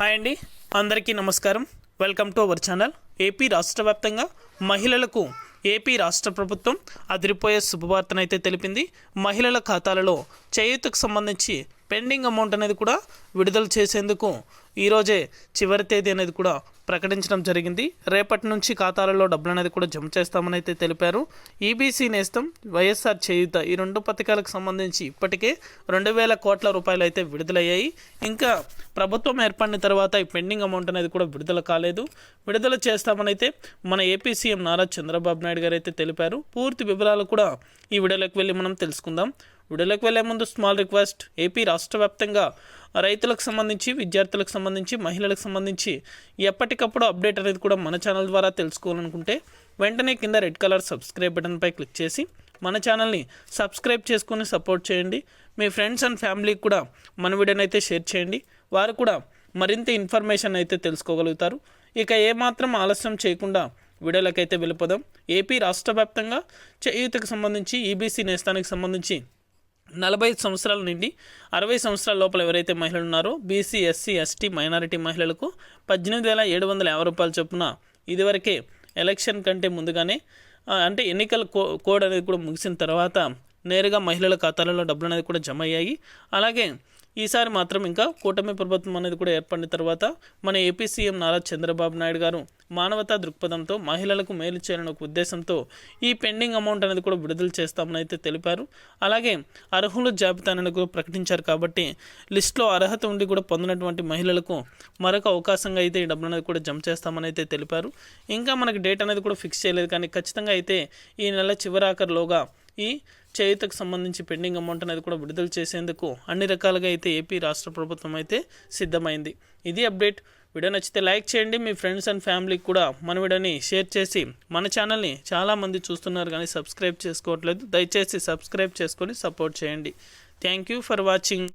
Hi అండి. అందరికీ నమస్కారం. Welcome to our channel. AP రాష్ట్ర వ్యాప్తంగా మహిళలకు ఏపీ రాష్ట్ర ప్రభుత్వం అదిరిపోయే శుభవార్తనైతే తెలిపింది. మహిళల ఖాతాలలో చేయూతకు సంబంధించి పెండింగ్ అమౌంట్ అనేది కూడా విడుదల చేసేందుకు ఈరోజే చివరి తేదీ అనేది కూడా ప్రకటించడం జరిగింది. రేపటి నుంచి ఖాతాలలో డబ్బులు అనేది కూడా జమ చేస్తామని అయితే తెలిపారు. ఈబీసీ నేస్తం వైఎస్ఆర్ చేయుత ఈ రెండు పథకాలకు సంబంధించి ఇప్పటికే రెండు వేల కోట్ల రూపాయలు అయితే విడుదలయ్యాయి. ఇంకా ప్రభుత్వం ఏర్పడిన తర్వాత ఈ పెండింగ్ అమౌంట్ అనేది కూడా విడుదల కాలేదు. విడుదల చేస్తామని అయితే మన ఏపీ సీఎం నారా చంద్రబాబు నాయుడు గారు అయితే తెలిపారు. పూర్తి వివరాలు కూడా ఈ వీడియోలోకి వెళ్ళి మనం తెలుసుకుందాం. వీడియోలోకి వెళ్ళే ముందు స్మాల్ రిక్వెస్ట్. ఏపీ రాష్ట్ర వ్యాప్తంగా రైతులకు సంబంధించి విద్యార్థులకు సంబంధించి మహిళలకు సంబంధించి ఎప్పటికప్పుడు అప్డేట్ అనేది కూడా మన ఛానల్ ద్వారా తెలుసుకోవాలనుకుంటే వెంటనే కింద రెడ్ కలర్ సబ్స్క్రైబ్ బటన్పై క్లిక్ చేసి మన ఛానల్ని సబ్స్క్రైబ్ చేసుకొని సపోర్ట్ చేయండి. మీ ఫ్రెండ్స్ అండ్ ఫ్యామిలీకి కూడా మన వీడియోని అయితే షేర్ చేయండి. వారు కూడా మరింత ఇన్ఫర్మేషన్ అయితే తెలుసుకోగలుగుతారు. ఇక ఏమాత్రం ఆలస్యం చేయకుండా వీడియోలకైతే వెళ్ళిపోదాం. ఏపీ రాష్ట్ర వ్యాప్తంగా చేయూతకు సంబంధించి ఈబీసీ నేస్తానికి సంబంధించి నలభై ఐదు సంవత్సరాల నుండి అరవై సంవత్సరాల లోపల ఎవరైతే మహిళలు ఉన్నారో బీసీ ఎస్సీ ఎస్టీ మైనారిటీ మహిళలకు పద్దెనిమిది వేల ఏడు వందల యాభై రూపాయలు చొప్పున ఇదివరకే ఎలక్షన్ కంటే ముందుగానే అంటే ఎన్నికల కో కోడ్ అనేది కూడా ముగిసిన తర్వాత నేరుగా మహిళల ఖాతాలలో డబ్బులు అనేది కూడా జమ అయ్యాయి. అలాగే ఈసారి మాత్రం ఇంకా కూటమి ప్రభుత్వం అనేది కూడా ఏర్పడిన తర్వాత మన ఏపీ సీఎం నారా చంద్రబాబు నాయుడు గారు మానవతా దృక్పథంతో మహిళలకు మేలు చేయాలని ఒక ఉద్దేశంతో ఈ పెండింగ్ అమౌంట్ అనేది కూడా విడుదల చేస్తామని అయితే తెలిపారు. అలాగే అర్హుల జాబితాను కూడా ప్రకటించారు కాబట్టి లిస్టులో అర్హత ఉండి కూడా పొందినటువంటి మహిళలకు మరొక అవకాశంగా అయితే ఈ డబ్బులు అనేది కూడా జమ చేస్తామని అయితే తెలిపారు. ఇంకా మనకి డేట్ అనేది కూడా ఫిక్స్ చేయలేదు కానీ ఖచ్చితంగా అయితే ఈ నెల చివరాఖరులోగా ఈ చేయుతకు సంబంధించి పెండింగ్ అమౌంట్ అనేది కూడా విడుదల చేసేందుకు అన్ని రకాలుగా అయితే ఏపీ రాష్ట్ర ప్రభుత్వం అయితే సిద్ధమైంది. ఇది అప్డేట్. వీడియో నచ్చితే లైక్ చేయండి. మీ ఫ్రెండ్స్ అండ్ ఫ్యామిలీకి కూడా మన వీడియోని షేర్ చేసి మన ఛానల్ని చాలామంది చూస్తున్నారు కానీ సబ్స్క్రైబ్ చేసుకోవట్లేదు. దయచేసి సబ్స్క్రైబ్ చేసుకొని సపోర్ట్ చేయండి. Thank you for watching.